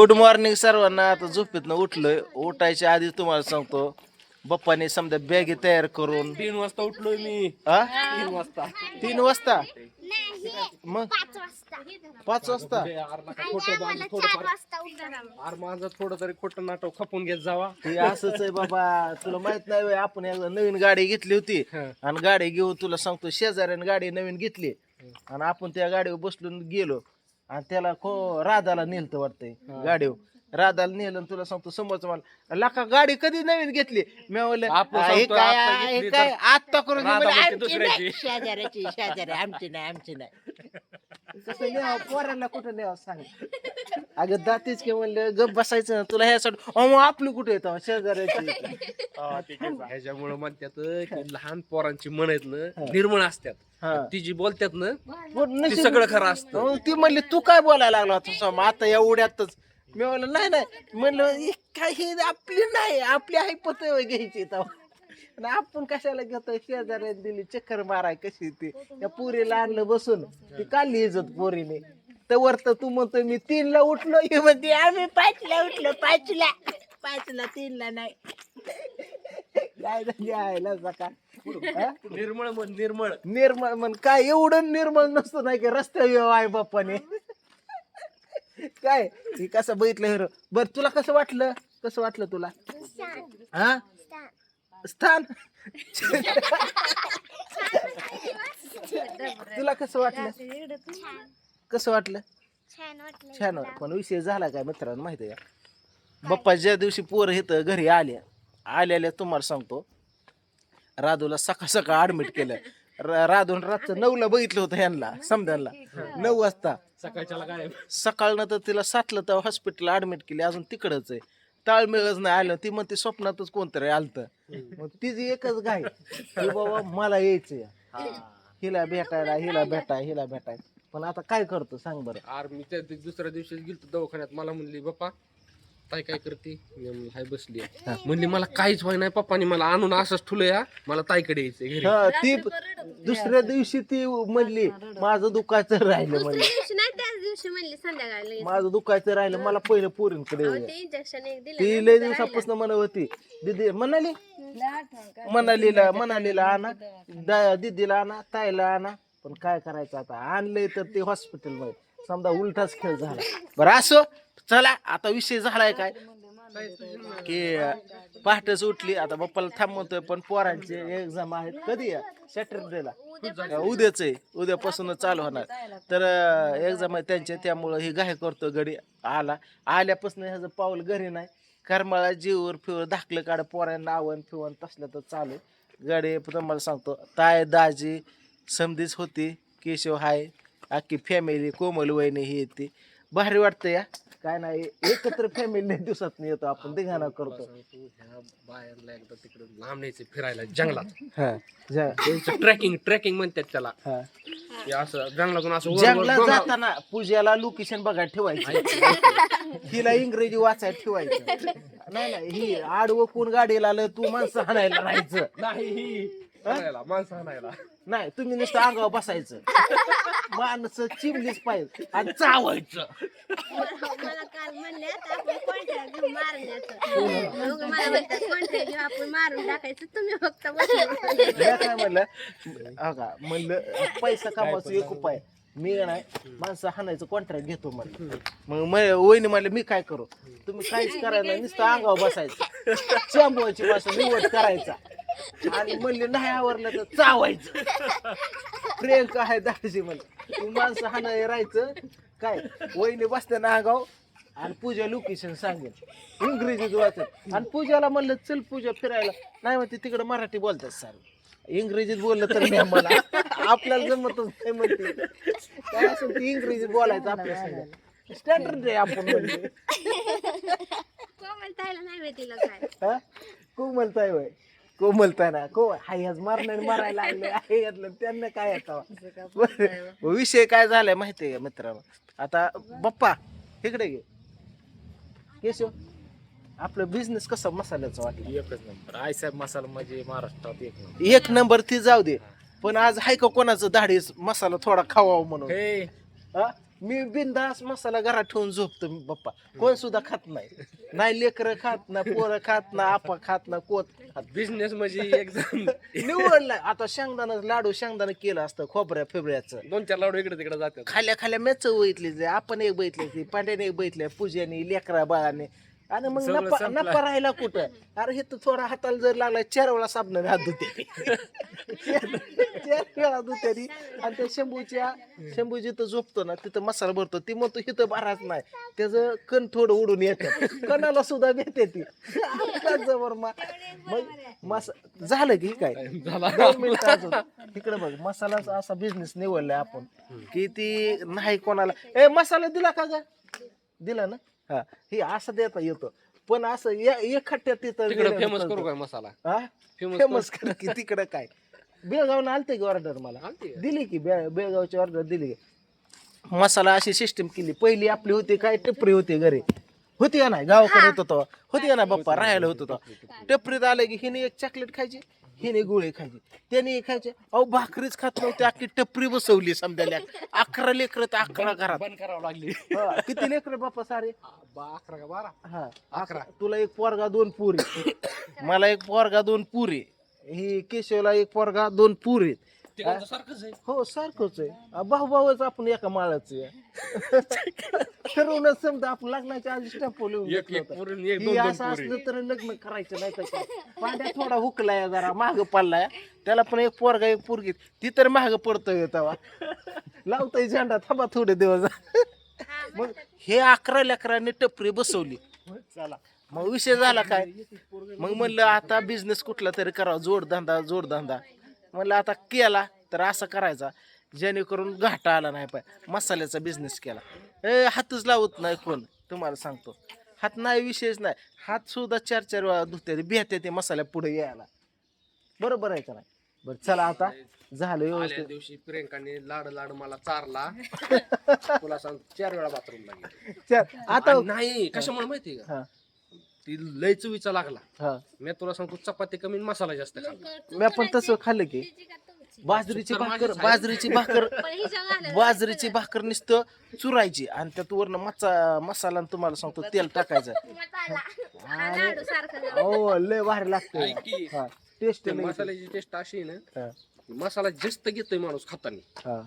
Good morning सर्वांना. आता झोपेतनं उठलोय. उठायच्या आधी तुम्हाला सांगतो बाप्पाने समजा बॅगी तयार करून तीन वाजता उठलोय मी. आ? तीन वाजता. तीन वाजता? मग? पाच वाजता. हे खोटं बांध मला थोडं चार वाजता उठणार आर माझं थोडं तरी खोटं नाटक खपून घेत जावा. हे असंच आहे बाबा. तुला माहीत नाही आपण एकदा नवीन गाडी घेतली होती. हं. आणि गाडी घेऊन तुला सांगतो शेजाऱ्याने गाडी नवीन घेतली. आणि आपण त्या गाडीवर बसलून गेलो. आणि त्याला खो राधाला नेलतं वाटतंय गाडीवर. राधाला नेलं आणि तुला सांगतो समोरचं मला लका गाडी कधी नवीन घेतली? मी म्हणलं आपण "आ, हे सांगतो, काय हे घेतली काय आत्ता करून राधा म्हणते "आमची नाही, दुसऱ्याची." शेजाऱ्याची शेजारी आमची नाही आमची नाही. कसं न्यावं पोरांना कुठं न्यावं सांग. अगं दातीच की म्हणलं गप बसायचं ना तुला ह्यासाठी अहो आपली कुठे येतं शेजाऱ्याची? ह्याच्यामुळे म्हणतात की लहान पोरांची मन आहेत ना निर्मळ असतात हा. ती जी बोलतात ना पण ते नशीब- सगळं खरं असतं. मग ती म्हणली तू काय बोलायला लागला तुझा आता एवढ्यातच. मी म्हणलं नाही नाही. म्हणलं "हे काय हे आपली नाही आपली आई पत घ्यायची तेव्हा. आणि आपण कशाला घेतोय? शेजाऱ्याने दिली चक्कर माराय कशी ती? त्या पुरीला आणलं बसून. ती काढली इज्जत पोरीने. तर तर तू म्हणतोय मी तीनला उठलो हे म्हणते आम्ही पाचला उठलो पाचला. पाचला तीनला नाही. निर्मळ मन निर्मळ. निर्मळ म्हण. काय एवढं निर्मळ नसतं नाही की? रस्त्यावर आई बाप्पाने. काय? हे कसं बघितलं हिरो बर तुला कसं वाटलं? कसं वाटलं तुला? हा? स्थान. तुला कसं वाटलं? कसं वाटलं. छान वाटलं. पण विषय झाला काय मित्रांनो माहिती आहे का? बाप्पा ज्या दिवशी पोरं इथं घरी आल्या आलेल्या तुम्हाला सांगतो. राधूला सकाळ सकाळ ऍडमिट केलं. र- राधून रातचं नऊला बघितलं होतं ह्यांना समजायला नऊ वाजता. सकाळच्याला काय सकाळनं तर तिला सातला तर हॉस्पिटलला ऍडमिट केली अजून तिकडच आहे. ताळमेळच नाही आलं ती म्हणते स्वप्नातच कोणतरी आलतं. मग तिची एकच गाय की बाबा मला यायचंय. हिला भेटायला हिला भेटाय हिला भेटाय. पण आता काय करतो सांग बरं. आर मी त्या दुसऱ्या दिवशी गेलतो दवाखान्यात. मला म्हणली बाप्पा ताई काय करते? मी म्हणलं, हाय बसली आहे." म्हणली मला काहीच व्हाय नाही पप्पानी मला आणून असंच ठुलं या. मला ताईकडे यायचंय घरी. हा ती दुसऱ्या दिवशी ती म्हणली माझं दुखायचं राहिलं म्हणली. दिवशी नाही त्याच दिवशी म्हणली संध्याकाळी माझं दुखायचं राहिलं मला पहिलं पोरींकडे. ते इंजेक्शन एक दिलं ती लय दिवसापासून म्हणत होती दिदी म्हणाली म्हणालीला म्हणालीला आणा दा- दिदीला आणा ताईला आणा पण काय करायचं आता? आणलंय तर ते हॉस्पिटलमध्ये. समजा उलटाच खेळ झाला. बरं असो चला आता विषय झालाय काय? की पहाटेच उठली आता बाप्पाला थांबवतोय पण पोरांचे एक्झाम आहेत. कधी सॅटरडेला. उद्याच आहे. उद्यापासूनच चालू होणार. तर एक्झाम आहे त्यांचे त्यामुळं ही गाय करतो गडी आला. आल्यापासून ह्याचं पाऊल घरी नाही. करमाळा जीवर फिवर धाकलं काढ पोरांना आवन फिवण तसलं तर चालू गडी गाडी तुम्हाला सांगतो ताय दाजी समधीच होती केशव हाय अख्खी फॅमिली कोमल वहिनी ही येते. भारी वाटतं या. काय नाही एकत्र फॅमिली दिवसात येतो आपण दिघाना करतो. बाहेरला एकदा तिकडे लांब न्यायचे फिरायला जंगलात. हा जा. ट्रेकिंग ट्रेकिंग म्हणतात त्याला. हा. असं जंगलातून असं वर- वर जंगलात डोंगर- जाताना पूजेला लोकेशन बघायला ठेवायचं. हिला इंग्रजी वाचायला ठेवायचं. नाही नाही ही आडवं कोण गाडीला आलं तू माणसं हाणायला राहायचं. नाही आणायला, माणसं आणायला नाही तुम्ही नुसतं अंगावर बसायचं. माणसं चिमलीच पाहिजे आणि चावायचं. मला काल म्हणले आता आपण कोणत्या घेऊन मारण्याचं? मग मला म्हणतात कोणत्या घेऊ आपण मारून टाकायचं? तुम्ही फक्त बसले मी काय म्हणलं हो का म्हणलं पैसा कमावायचा एक उपाय मी नाही माणसं हाणायचं कॉन्ट्रॅक्ट घेतो म्हणलं. मग म- वहिनी म्हणलं मी काय करू? तुम्ही काहीच करायला नाही, नुसतं अंगावर बसायचं. चांबवायची माणसं निवड करायचा. आणि म्हणले नाही आवरलं तर चावायचं. प्रियंका आहे दाजी म्हणलं माणसं हाणाय राहायचं? काय? वहिनी बसताना अंगाव आणि पूजा लोकेशन सांगेल. इंग्रजीत वाचत आणि पूजाला म्हणलं चल पूजा फिरायला. नाही म्हणते तिकडे मराठी बोलतात सर. इंग्रजीत बोललं तर नाही मला आपल्याला जमतच नाही म्हणते. काय असेल ते इंग्रजीत बोलायचं आपल्या संग. स्टँडर्ड आहे आपण म्हणजे कोमल ताईला नाही माहितीला काय. हा? कोमलताय वय कोमलताय ना को हाय आज मारणार मारायला लागले. आहे यातलं त्यांना काय येतं विषय काय झालाय माहितीये का मित्रांनो? आता बाप्पा इकडे घे केशव आपलं बिझनेस कसा मसाल्याचा वाटलं? एकच नंबर आय साहेब मसाला म्हणजे महाराष्ट्रात एक नंबर एक नंबर ती जाऊ दे. पण आज हाय का कोणाचं धाडीस मसाला थोडा खावा म्हणून? हे. हा? मी बिंदास मसाला घरात ठेवून झोपतो मी पप्पा. कोण सुद्धा खात नाही. नाही लेकरं खात ना पोरं खात ना आपा खात ना कोत खात. बिझनेस म्हणजे एकदम निवडलाय आता शेंगदाणा लाडू शेंगदाणा केलं असतं खोबऱ्या फिबऱ्याचं. दोन चार लाडू इकडे तिकडे जातात. खाल्या खाल्या मॅच बघितली जे आपण एक बघितली पांड्याने एक बघितली पूजाने लेकरा बाळाने. आणि मग सगळं नपा संपलं. नपा राहिला कुठं? अरे हे तर थोडा हाताला जर लागला चार वेळा साबणाने हात धुते. चार वेळा धुते ती. आणि त्या शंभूच्या शंभू जिथं झोपतो ना तिथं मसाला भरतो. ती म्हणतो हिथं भराच नाही. त्याचं कण थोडं उडून येतं. कणाला सुद्धा भेटते ती. जबर मा मग मस झालं की काय? दोन मिनिटं अजून. इकडे बघ मसालाचा असा बिझनेस निवडलाय आपण. की ती नाही कोणाला ए मसाला दिला का ग? दिला ना? हा हे असं देता येतो. पण असं या- एक खट्ट्यात तिथं तिकडे फेमस करू काय मसाला? Famous फेमस कर? की तिकडं काय? बेळगावनं आलते की ऑर्डर मला? आलती. का? दिली की बे- बेळगावची ऑर्डर दिली. मसाला अशी सिस्टीम केली. पहिली आपली होती काय टपरी होती घरी. होती का नाही? गावाकडे होतो होती का ना बाप्पा? राहायला होतो तेव्हा टपरीत आलं की हिने एक चॉकलेट खायची. हिने गोळी खायची त्याने खायचे अहो भाकरीच खात नव्हती अख्खी टपरी बसवली समजायला अकरा लेकर तर अकरा घरात. बंद करावं लागली. हा, किती लेकर बाप्पा सारे? अकरा का बारा? हा अकरा. तुला एक पोरगा दोन पुरी. मला एक पोरगा दोन पुरी. ही केशवला एक पोरगा दोन पुरी. सारखंच आहे? हो सारखंच आहे. भाऊ भाऊच आपण एका माळाच ठरवूनच समजा आपण लग्नाच्या आधी स्टॅम्प एक एक पुरून एक दोन दोन असं पुरी. असलं तर लग्न करायचं नाही तर काय पांड्या थोडा हुकलाय जरा माग पडलाय. त्याला पण एक पोरगा एक पोरगी. ती तर माग पडतोय तेव्हा. लावतोय झेंडा थांबा थोडे दिवस. मग हे अकरा लेकरांनी टपरी बसवली. चला. मग विषय झाला काय? मग म्हणलं आता बिझनेस कुठला तरी करावा. जोडधंदा जोडधंदा. म्हणलं आता केला तर असं करायचा. जेणेकरून घाटा आला नाही पाय. मसाल्याचा बिझनेस केला. ए हातच लावत नाही कोण? तुम्हाला सांगतो. हात नाही विशेष नाही. हात सुद्धा चार चार वेळा धुते भेटते ते मसाल्या पुढे यायला. बरोबर आहे का नाही? बरं चला आता. झालं आल्या व्यवस्थित. दिवशी प्रियंकाने लाड लाड मला चारला. तुला सांग चार वेळा बाथरूम लागली चल, आता नाही कशामुळे माहिती का? हा. ती लय चवीचा लागला. हा. मी तुला सांगतो चपाती कमी आणि मसाला जास्त खाल्ला. मी पण तसं खाल्लं की. बाजरीची भाकर बाजरीची भाकर बाजरीची भाकर नुसतं चुरायची आणि त्यात वरनं मचा मसाला आणि तुम्हाला सांगतो तेल टाकायचं. लाडू सारखं हो लय भारी लागतं की, हा टेस्ट त्या मसाल्याची टेस्ट अशी आहे ना हा. मसाला जास्त घेतोय माणूस खाताना. हा.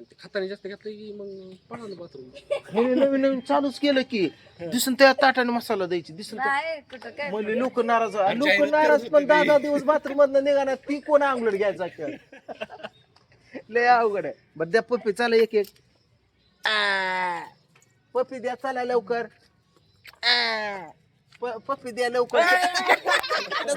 आणि ते खाताना जास्त घेतलं की मग पळा ना बाथरूम हे नवीन नवीन चालूच केलं की. दिसून त्या ताटाने मसाला द्यायची दिसून म्हणजे लोक नाराज लोक नाराज पण दहा दहा दिवस बाथरूम मधनं निघाणार ती कोण आंगलट घ्यायचा खेळ? लय अवघड आहे. बर द्या पप्पी चाला एक एक आ, पप्पी द्या चला लवकर. आ, प- पप्पी द्या लवकर.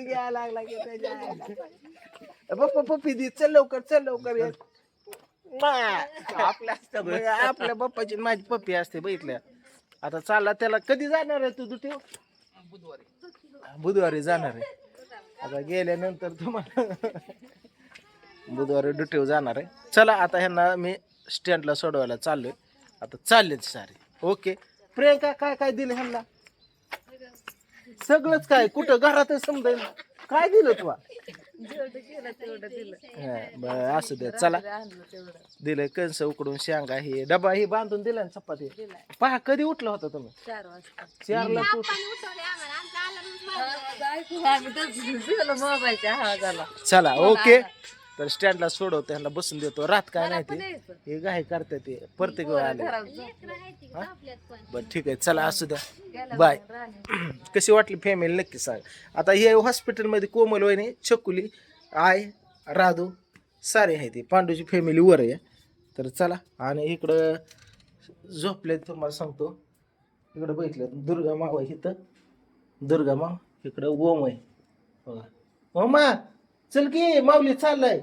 पप्पी घ्यायला लागला की त्याच्या आईला. पप्पा पप्पी दे. चल लवकर चल लवकर ये. आपल्या बघ, आपल्या बाप्पाची आणि माझी पप्पी असते बघितल्या आता चालला त्याला कधी जाणार आहे तू दुटे बुधवारी जाणार आहे. आता गेल्यानंतर तुम्हाला बुधवारी दुटेव जाणार आहे. चला आता ह्यांना मी स्टँडला सोडवायला चाललोय. आता चाललेच सारे. ओके प्रियंका काय काय दिलं ह्यांना? सगळंच काय कुठं घरातच समजेल काय दिलं तुला हा, बरं असू दे चला. दिलंय कंस उकडून शेंगा हे डबा हे बांधून दिला ना चपाती. पहा कधी उठला होता तुम्ही? चारला हा चला ओके. तर स्टँडला सोडवतो त्यांना बसून देतो. रात काय नाही ते. हे गाय करते ते. प्रत्येक वेळा आले. बरं ठीक आहे. चला असू द्या. बाय. कशी वाटली फॅमिली नक्की सांग. आता हे हॉस्पिटलमध्ये कोमल वहिनी चकुली आय राधू सारे आहे ते पांडूची फॅमिली वर आहे. तर चला आणि इकडं झोपले तुम्हाला सांगतो. इकडं बघितलं दुर्गा माव आहे इथं. दुर्गा माव इकडं ओम आहे. बघा. ओमा! चल की माऊली चाललाय.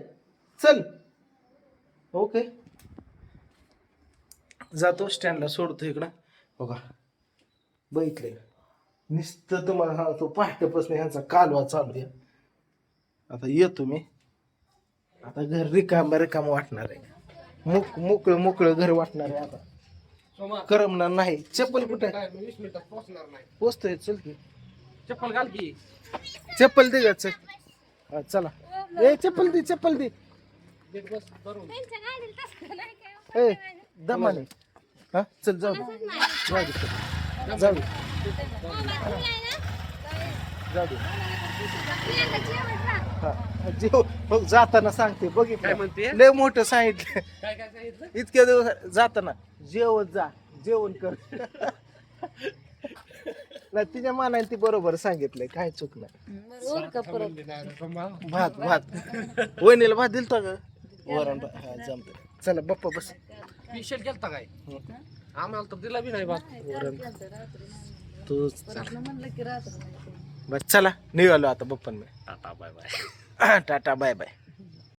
चल. ओके. जातो स्टँडला सोडतो इकडं. बघा बघितले नुसतं तुम्हाला सांगतो पहाटेपासून ह्यांचा कालवा चालू आहे. आता येतो मी. आता घर रिकाम रिकाम वाटणार आहे. मोक मोकळं मोकळं घर वाटणार आहे आता. करमणार नाही. चप्पल कुठे? पोचतोय चल की. चप्पल घाल की. चप्पल दे चल. हा, चला. ए चप्पल दे चप्पल दे. हो. ए दमाने. हा चल जाऊ दे. जाऊ दे चल. जाऊ दे. जाऊ दे. हा जेव बघ जाताना सांगते काय बघितलं म्हणते? लय मोठं सांगितलं. काय काय सांगितलं? इतक्या दिवस जाताना जेवत जा जेवण कर. नाही तिच्या मानाने ती बरोबर सांगितलंय काय चूक नाही. भात भात. वहिनीला भात दिलता का? वरण भात. हा जमत चला बाप्पा बस. स्पेशल केलता काय? आम्हाला तर दिला बी नाही बात वरण तू बस चला निघालो आता बप्पन. मी tata bye bye. Tata bye bye.